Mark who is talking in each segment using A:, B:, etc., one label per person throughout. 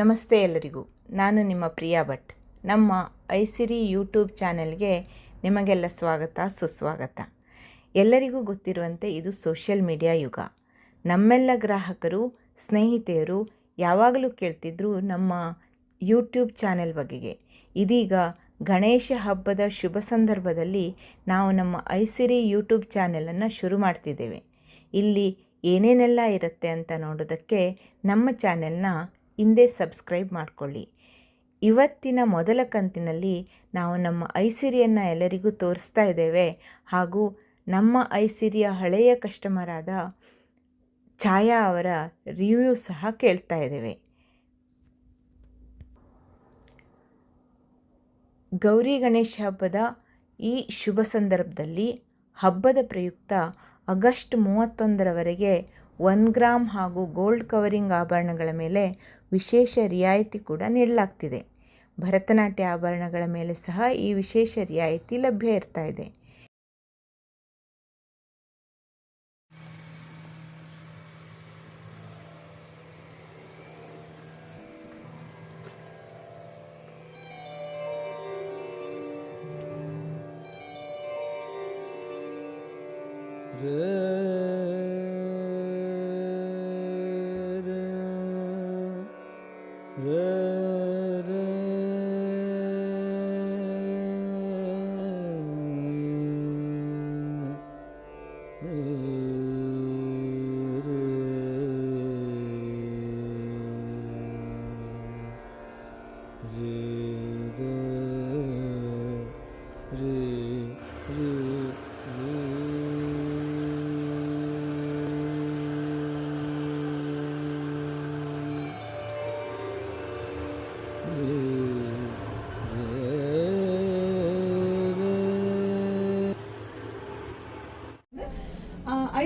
A: ನಮಸ್ತೆ ಎಲ್ಲರಿಗೂ. ನಾನು ನಿಮ್ಮ ಪ್ರಿಯಾ ಭಟ್. ನಮ್ಮ ಐಸಿರಿ ಯೂಟ್ಯೂಬ್ ಚಾನೆಲ್ಗೆ ನಿಮಗೆಲ್ಲ ಸ್ವಾಗತ, ಸುಸ್ವಾಗತ. ಎಲ್ಲರಿಗೂ ಗೊತ್ತಿರುವಂತೆ ಇದು ಸೋಷಿಯಲ್ ಮೀಡಿಯಾ ಯುಗ. ನಮ್ಮೆಲ್ಲ ಗ್ರಾಹಕರು, ಸ್ನೇಹಿತೆಯರು ಯಾವಾಗಲೂ ಕೇಳ್ತಿದ್ರು ನಮ್ಮ ಯೂಟ್ಯೂಬ್ ಚಾನೆಲ್ ಬಗೆಗೆ. ಇದೀಗ ಗಣೇಶ ಹಬ್ಬದ ಶುಭ ಸಂದರ್ಭದಲ್ಲಿ ನಾವು ನಮ್ಮ ಐಸಿರಿ ಯೂಟ್ಯೂಬ್ ಚಾನೆಲನ್ನು ಶುರು ಮಾಡ್ತಿದ್ದೇವೆ. ಇಲ್ಲಿ ಏನೇನೆಲ್ಲ ಇರುತ್ತೆ ಅಂತ ನೋಡೋದಕ್ಕೆ ನಮ್ಮ ಚಾನೆಲ್ನ ಹಿಂದೆ ಸಬ್ಸ್ಕ್ರೈಬ್ ಮಾಡಿಕೊಳ್ಳಿ. ಇವತ್ತಿನ ಮೊದಲ ಕಂತಿನಲ್ಲಿ ನಾವು ನಮ್ಮ ಐಸಿರಿಯನ್ನು ಎಲ್ಲರಿಗೂ ತೋರಿಸ್ತಾ ಇದ್ದೇವೆ. ಹಾಗೂ ನಮ್ಮ ಐಸಿರಿಯ ಹಳೆಯ ಕಸ್ಟಮರ್ ಆದ ಛಾಯಾ ಅವರ ರಿವ್ಯೂ ಸಹ ಕೇಳ್ತಾ ಇದ್ದೇವೆ. ಗೌರಿ ಗಣೇಶ ಹಬ್ಬದ ಈ ಶುಭ ಸಂದರ್ಭದಲ್ಲಿ ಹಬ್ಬದ ಪ್ರಯುಕ್ತ ಆಗಸ್ಟ್ ಮೂವತ್ತೊಂದರವರೆಗೆ ಒನ್ ಗ್ರಾಮ್ ಹಾಗೂ ಗೋಲ್ಡ್ ಕವರಿಂಗ್ ಆಭರಣಗಳ ಮೇಲೆ ವಿಶೇಷ ರಿಯಾಯಿತಿ ಕೂಡ ನೀಡಲಾಗ್ತಿದೆ. ಭರತನಾಟ್ಯ ಆಭರಣಗಳ ಮೇಲೆ ಸಹ ಈ ವಿಶೇಷ ರಿಯಾಯಿತಿ ಲಭ್ಯ ಇರ್ತಾ ಇದೆ.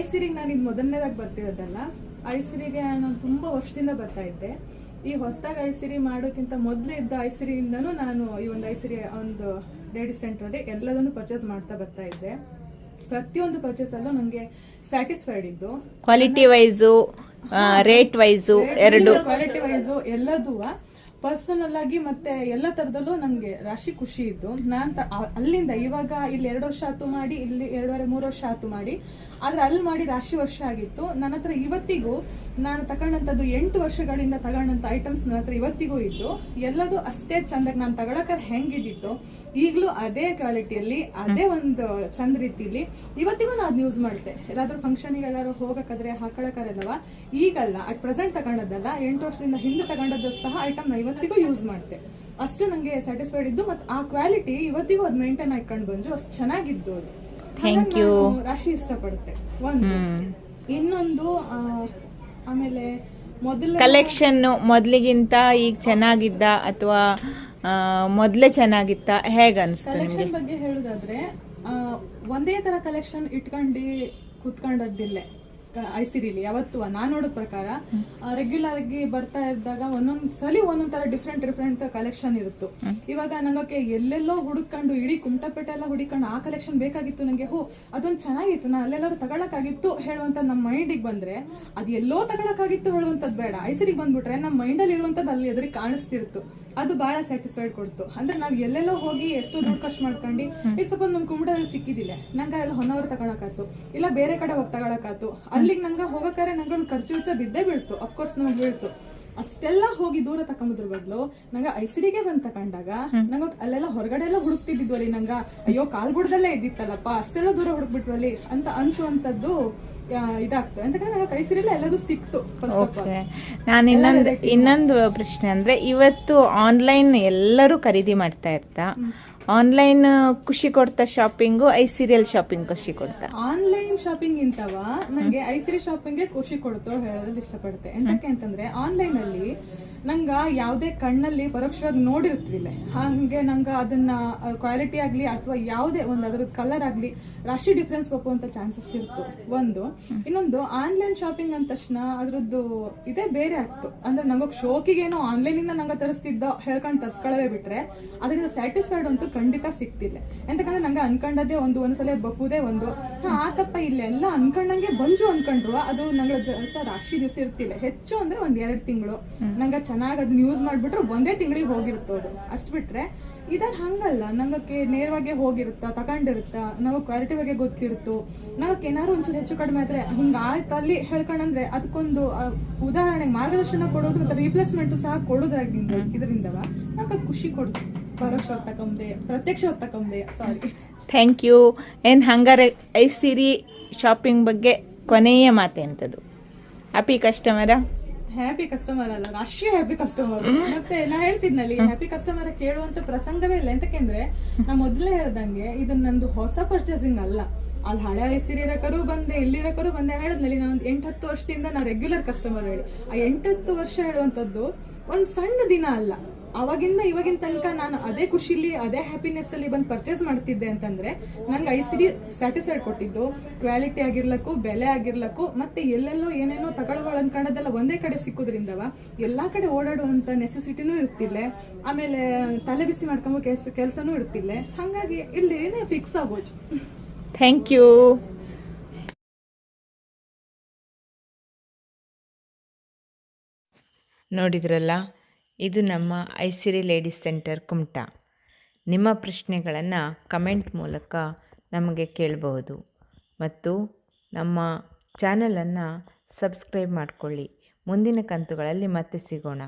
B: ಐಸಿರಿಗೆ ನಾನು ಇದು ಮೊದಲನೇದಾಗಿ ಬರ್ತಿರೋದಲ್ಲ ಐಸಿರಿಗೆ ನಾನು ತುಂಬಾ ವರ್ಷದಿಂದ ಬರ್ತಾ ಇದ್ದೆ. ಈ ಹೊಸದಾಗಿ ಐಸಿರಿ ಮಾಡೋಕ್ಕಿಂತ ಮೊದಲು ಇದ್ದ ಐಸಿರಿಯಿಂದನೂ ನಾನು ಈ ಒಂದು ಐಸಿರಿ ಒಂದು ಲೇಡಿ ಸೆಂಟ್ರಲ್ಲಿ ಎಲ್ಲದನ್ನು ಪರ್ಚೇಸ್ ಮಾಡ್ತಾ ಬರ್ತಾ ಇದ್ದೆ. ಪ್ರತಿಯೊಂದು ಪರ್ಚೇಸ್ ಅಲ್ಲೂ ನನಗೆ ಸ್ಯಾಟಿಸ್ಫೈಡ್ ಇದ್ದು
A: ಕ್ವಾಲಿಟಿ ವೈಸು ರೇಟ್ ವೈಸು ಎರಡು
B: ಕ್ವಾಲಿಟಿ ವೈಸು ಎಲ್ಲದೂ ಪರ್ಸನಲ್ ಆಗಿ ಮತ್ತೆ ಎಲ್ಲ ತರದಲ್ಲೂ ನಂಗೆ ರಾಶಿ ಖುಷಿ ಇದ್ದು. ನಾನ್ ಅಲ್ಲಿಂದ ಇವಾಗ ಇಲ್ಲಿ ಎರಡು ವರ್ಷ ಆತು ಮಾಡಿ ಇಲ್ಲಿ ಎರಡೂವರೆ ಮೂರು ವರ್ಷ ಆತು ಮಾಡಿ. ಆದ್ರೆ ಅಲ್ಲಿ ಮಾಡಿ ರಾಶಿ ವರ್ಷ ಆಗಿತ್ತು. ನನ್ನ ಹತ್ರ ಇವತ್ತಿಗೂ ನಾನು ತಗೊಂಡಂತದ್ದು ಎಂಟು ವರ್ಷಗಳಿಂದ ತಗೊಂಡಂತ ಐಟಮ್ಸ್ ನನ್ನ ಹತ್ರ ಇವತ್ತಿಗೂ ಇದ್ದು. ಎಲ್ಲದು ಅಷ್ಟೇ ಚಂದಾಗಿ ನಾನು ತಗೊಳಕ ಹೆಂಗಿದ್ದಿತ್ತು ಈಗಲೂ ಅದೇ ಕ್ವಾಲಿಟಿಯಲ್ಲಿ ಅದೇ ಒಂದು ಚಂದ ರೀತಿಲಿ. ಇವತ್ತಿಗೂ ನಾನು ಅದ್ ಯೂಸ್ ಮಾಡ್ತೆ. ಎಲ್ಲಾದ್ರೂ ಫಂಕ್ಷನ್ಗೆ ಎಲ್ಲಾರು ಹೋಗಕ್ಕಾದ್ರೆ ಹಾಕೊಳಕಾರಲ್ಲವಾ ಈಗಲ್ಲ ಅಟ್ ಪ್ರೆಸೆಂಟ್ ತಗೊಂಡದ್ದಲ್ಲ ಎಂಟು ವರ್ಷದಿಂದ ಹಿಂದೆ ತಗೊಂಡದ್ದು ಸಹ ಐಟಮ್ ನಾ ಇವತ್ತಿಗೂ ಯೂಸ್ ಮಾಡ್ತೆ. ಅಷ್ಟು ನಂಗೆ ಸ್ಯಾಟಿಸ್ಫೈಡ್ ಇದ್ದು ಮತ್ತೆ ಆ ಕ್ವಾಲಿಟಿ ಇವತ್ತಿಗೂ ಅದ್ ಮೇಂಟೈನ್ ಹಾಕೊಂಡು ಬಂದು ಅಷ್ಟು ಚೆನ್ನಾಗಿದ್ದು ಅದು. ರಾಶಿ ಇಷ್ಟಪಡುತ್ತೆ. ಒಂದು. ಇನ್ನೊಂದು ಆಮೇಲೆ ಮೊದಲ
A: ಕಲೆಕ್ಷನ್ ಮೊದಲಿಗಿಂತ ಈಗ ಚೆನ್ನಾಗಿದ್ದ ಅಥವಾ ಮೊದಲೇ ಚೆನ್ನಾಗಿತ್ತ? ಹೇಗ ಅನಿಸ್ತು ನಿಮಗೆ?
B: ಕಲೆಕ್ಷನ್ ಬಗ್ಗೆ ಹೇಳುದಾದ್ರೆ ಒಂದೇ ತರ ಕಲೆಕ್ಷನ್ ಇಟ್ಕೊಂಡು ಕುತ್ಕೊಂಡದ್ದಿಲ್ಲ. ಐಸಿರಿಲಿ ಯಾವತ್ತು ನಾನು ನೋಡೋದ್ ಪ್ರಕಾರ ರೆಗ್ಯುಲರ್ ಆಗಿ ಬರ್ತಾ ಇದ್ದಾಗ ಒಂದೊಂದ್ ಸಲಿ ಒಂದೊಂದ್ ತರ ಡಿಫ್ರೆಂಟ್ ಡಿಫ್ರೆಂಟ್ ಕಲೆಕ್ಷನ್ ಇರುತ್ತೆ. ಇವಾಗ ನಂಗೆ ಎಲ್ಲೆಲ್ಲೋ ಹುಡುಕೊಂಡು ಇಡೀ ಕುಮಟಪೇಟೆ ಎಲ್ಲ ಹುಡುಕೊಂಡು ಆ ಕಲೆಕ್ಷನ್ ಬೇಕಾಗಿತ್ತು ನಂಗೆ. ಹೋ, ಅದೊಂದ್ ಚೆನ್ನಾಗಿತ್ತು. ನಾ ಅಲ್ಲೆಲ್ಲರೂ ತಗೊಳಕಾಗಿತ್ತು ಹೇಳುವಂತ ನಮ್ಮ ಮೈಂಡಿಗೆ ಬಂದ್ರೆ, ಅದ್ ಎಲ್ಲೋ ತಗೊಳಕಾಗಿತ್ತು ಹೇಳುವಂತದ್ ಬೇಡ. ಐಸಿರಿಗೆ ಬಂದ್ಬಿಟ್ರೆ ನಮ್ಮ ಮೈಂಡ್ ಅಲ್ಲಿ ಅಲ್ಲಿ ಎದುರಿಗೆ ಕಾಣಿಸ್ತಿರ್ತು. ಅದು ಬಹಳ ಸ್ಯಾಟಿಸ್ಫೈಡ್ ಕೊಡ್ತು. ಅಂದ್ರೆ ನಾವ್ ಎಲ್ಲೆಲ್ಲೋ ಹೋಗಿ ಎಷ್ಟೋ ದುಡ್ಡು ಖರ್ಚು ಮಾಡ್ಕೊಂಡು, ಈಗ ಸಪೋಸ್ ನಮ್ ಕುಮಟದಲ್ಲಿ ಸಿಕ್ಕಿದಿಲ್ಲ. ನಂಗೆ ಅಲ್ಲಿ ಹೊನ್ನವರ್ ತಗೊಳಕಾತು ಇಲ್ಲ ಬೇರೆ ಕಡೆ ಹೋಗಿ ತಗೊಳಕಾತು ಅಲ್ಲಿಗೆ ನಂಗೆ ಹೋಗಕ್ಕಾರೆ ನಂಗೆ ಒಂದು ಖರ್ಚು ವೆಚ್ಚ ಬಿದ್ದೇ ಬೀಳ್ತು. ಅಫ್ಕೋರ್ಸ್ ನಮಗೆ ಬೀಳ್ತು. ಅಷ್ಟೆಲ್ಲ ಹೋಗಿ ದೂರ ತಕೊಂಬುದ್ರ ಬದಲು ನಂಗ ಐಸಿರಿಗೆ ಬಂದ್ ತಕೊಂಡಾಗ ನಂಗ ಅಲ್ಲೆಲ್ಲ ಹೊರಗಡೆ ಎಲ್ಲ ಹುಡುಕ್ತಿದ್ವಲ್ಲಿ ನಂಗ. ಅಯ್ಯೋ ಕಾಲ್ ಬುಡ್ದಲ್ಲೇ ಇದ್ದಿತ್ತಲ್ಲಪ್ಪ ಅಷ್ಟೆಲ್ಲ ದೂರ ಹುಡುಕ್ಬಿಟ್ವಲ್ಲಿ ಅಂತ ಅನ್ಸುವಂತದ್ದು ಇದಾಗ್ತದೆ ಅಂತಂದ್ರೆ ನಂಗೆ ಐಸಿರಿಲ್ಲ ಎಲ್ಲದೂ ಸಿಕ್ತು
A: ನಾನು ಇನ್ನೊಂದು ಇನ್ನೊಂದು ಪ್ರಶ್ನೆ ಅಂದ್ರೆ ಇವತ್ತು ಆನ್ಲೈನ್ ಎಲ್ಲರೂ ಖರೀದಿ ಮಾಡ್ತಾ ಇರ್ತಾ. ಆನ್ಲೈನ್ ಖುಷಿ ಕೊಡ್ತಾ ಶಾಪಿಂಗು ಐ ಸೀರಿಯಲ್ ಶಾಪಿಂಗ್ ಖುಷಿ ಕೊಡ್ತಾ.
B: ಆನ್ಲೈನ್ ಶಾಪಿಂಗ್ ಇಂತವ, ನಂಗೆ ಐ ಸೀರಿಯಲ್ ಶಾಪಿಂಗ್ ಖುಷಿ ಕೊಡ್ತು ಹೇಳೋದಕ್ಕೆ ಇಷ್ಟಪಡುತ್ತೆ. ಎಂತಕ್ಕೆ ಅಂತಂದ್ರೆ ಆನ್ಲೈನ್ ಅಲ್ಲಿ ನಂಗ ಯಾವುದೇ ಕಣ್ಣಲ್ಲಿ ಪರೋಕ್ಷವಾಗಿ ನೋಡಿರ್ತಿಲ್ಲ ಹಾಗೆ ನಂಗೆ ಅದನ್ನ ಕ್ವಾಲಿಟಿ ಆಗಲಿ ಅಥವಾ ಯಾವುದೇ ಒಂದು ಅದ್ರ ಕಲರ್ ಆಗಲಿ ರಾಶಿ ಡಿಫ್ರೆನ್ಸ್ ಬಪ್ಪುವಂತ ಚಾನ್ಸಸ್ ಇತ್ತು ಒಂದು, ಇನ್ನೊಂದು ಆನ್ಲೈನ್ ಶಾಪಿಂಗ್ ಅಂದ ತಕ್ಷಣ ಅದ್ರದ್ದು ಇದೇ ಬೇರೆ ಆಗ್ತು. ಅಂದ್ರೆ ನಂಗೆ ಶೋಕಿಗೇನೋ ಆನ್ಲೈನ್ ಇಂದ ನಂಗೆ ತರಿಸ್ತಿದ್ದ ಹೇಳ್ಕೊಂಡು ತರ್ಸ್ಕೊಳ್ಳವೇ ಬಿಟ್ರೆ ಅದರಿಂದ ಸ್ಯಾಟಿಸ್ಫೈಡ್ ಅಂತೂ ಖಂಡಿತ ಸಿಕ್ತಿಲ್ಲ ಎಂತಕಂದ್ರೆ ನಂಗೆ ಅನ್ಕೊಂಡದೇ ಒಂದು ಒಂದ್ಸಲ ಬಪ್ಪುದೇ ಒಂದು. ಆ ತಪ್ಪ ಇಲ್ಲ. ಇಲ್ಲೆಲ್ಲ ಅನ್ಕೊಂಡಂಗೆ ಬಂಜು ಅನ್ಕೊಂಡ್ರು. ಅದು ನಂಗೆ ರಾಶಿ ದಿವಸ ಇರ್ತಿಲ್ಲ. ಹೆಚ್ಚು ಅಂದ್ರೆ ಒಂದ್ ಎರಡು ತಿಂಗಳು. ನಂಗೆ ಚೆನ್ನಾಗಿ ಅದನ್ನ ಯೂಸ್ ಮಾಡ್ಬಿಟ್ರೆ ಒಂದೇ ತಿಂಗಳಿಗೆ ಹೋಗಿರುತ್ತೆ ಅದು. ಅಷ್ಟು ಬಿಟ್ರೆ ಇದಾರ ಹಂಗಲ್ಲ. ನಂಗಕ್ಕೆ ನೇರವಾಗಿ ಹೋಗಿರುತ್ತ ತಗೊಂಡಿರುತ್ತ ನಾವು ಕ್ವಾಲಿಟಿ ಬಗ್ಗೆ ಗೊತ್ತಿರುತ್ತು. ನಂಗಕ್ಕೆ ಏನಾದ್ರು ಒಂಚೂರು ಹೆಚ್ಚು ಕಡಿಮೆ ಆದ್ರೆ ಹಿಂಗ ಆಯ್ತು ಅಲ್ಲಿ ಹೇಳ್ಕೊಂಡಂದ್ರೆ ಅದಕ್ಕೊಂದು ಉದಾಹರಣೆಗೆ ಮಾರ್ಗದರ್ಶನ ಕೊಡೋದು ಮತ್ತೆ ರೀಪ್ಲೇಸ್ಮೆಂಟ್ ಸಹ ಕೊಡೋದ್ರಾಗಿಂದ, ಇದರಿಂದವ ನಂಗೆ ಖುಷಿ ಕೊಡುತ್ತೆ ಪರೋಕ್ಷವಾಗಿ ತಕೊಂಬೆ ಪ್ರತ್ಯಕ್ಷ ತಕೊಂಬೆ ಸಾರಿ
A: ಥ್ಯಾಂಕ್ ಯು ಏನು ಹಂಗಾರೆ ಐ ಸಿರಿ ಶಾಪಿಂಗ್ ಬಗ್ಗೆ ಕೊನೆಯ ಅಂತದು ಹ್ಯಾಪಿ ಕಸ್ಟಮರ
B: ಹ್ಯಾಪಿ ಕಸ್ಟಮರ್ ಅಲ್ಲ ಅಷ್ಟು ಹ್ಯಾಪಿ ಕಸ್ಟಮರ್ ಮತ್ತೆ ನಾ ಹೇಳ್ತಿದ್ನಲ್ಲಿ ಹ್ಯಾಪಿ ಕಸ್ಟಮರ್ ಕೇಳುವಂತ ಪ್ರಸಂಗವೇ ಇಲ್ಲ. ಎಂತಕೆಂದ್ರೆ, ನಾ ಮೊದಲೇ ಹೇಳ್ದಂಗೆ, ಇದು ನಂದು ಹೊಸ ಪರ್ಚೇಸಿಂಗ್ ಅಲ್ಲ. ಅಲ್ಲಿ ಹಳೆ ಹೆಸರಿರಕರು ಬಂದೆ, ಇಲ್ಲಿರಕರು ಬಂದೆ ಹೇಳದ್ನಲ್ಲಿ ನಾನು ಎಂಟು ಹತ್ತು ವರ್ಷದಿಂದ ನಾ ರೆಗ್ಯುಲರ್ ಕಸ್ಟಮರ್ ಹೇಳಿ. ಆ ಎಂಟತ್ತು ವರ್ಷ ಹೇಳುವಂತದ್ದು ಒಂದ್ ಸಣ್ಣ ದಿನ ಅಲ್ಲ. ಅವಾಗಿಂದ ಇವಾಗಿನ ತನಕ ನಾನು ಅದೇ ಖುಷಿಲಿ, ಅದೇ ಹ್ಯಾಪಿನೆಸ್ ಅಲ್ಲಿ ಬಂದು ಪರ್ಚೇಸ್ ಮಾಡ್ತಿದ್ದೆ ಅಂತಂದ್ರೆ, ನಂಗೆ ಐ ಸಿರಿ ಸ್ಯಾಟಿಸ್ಫೈಡ್ ಕೊಟ್ಟಿದ್ದು. ಕ್ವಾಲಿಟಿ ಆಗಿರ್ಲಕ್ಕು, ಬೆಲೆ ಆಗಿರ್ಲಕ್ಕು, ಮತ್ತೆ ಎಲ್ಲೆಲ್ಲೋ ಏನೇನೋ ತಗೊಳ್ಗಳು ಅನ್ಕೊಂಡದೆಲ್ಲ ಒಂದೇ ಕಡೆ ಸಿಕ್ಕೋದ್ರಿಂದವ ಎಲ್ಲಾ ಕಡೆ ಓಡಾಡುವಂತ ನೆಸೆಸಿಟಿನೂ ಇರ್ತಿಲ್ಲ ಆಮೇಲೆ ತಲೆ ಬಿಸಿ ಮಾಡ್ಕೊಂಬೋ ಕೆಲ್ಸ, ಕೆಲಸನೂ ಇರ್ತಿಲ್ಲ ಹಂಗಾಗಿ ಇಲ್ಲಿ ಏನೇ ಫಿಕ್ಸ್ ಆಗೋಜು
A: ಥ್ಯಾಂಕ್ ಯು ನೋಡಿದ್ರಲ್ಲ? ಇದು ನಮ್ಮ ಐಸಿರಿ ಲೇಡೀಸ್ ಸೆಂಟರ್ ಕುಮಟಾ. ನಿಮ್ಮ ಪ್ರಶ್ನೆಗಳನ್ನು ಕಮೆಂಟ್ ಮೂಲಕ ನಮಗೆ ಕೇಳಬಹುದು. ಮತ್ತು ನಮ್ಮ ಚಾನಲನ್ನು ಸಬ್ಸ್ಕ್ರೈಬ್ ಮಾಡಿಕೊಳ್ಳಿ. ಮುಂದಿನ ಕಂತುಗಳಲ್ಲಿ ಮತ್ತೆ ಸಿಗೋಣ.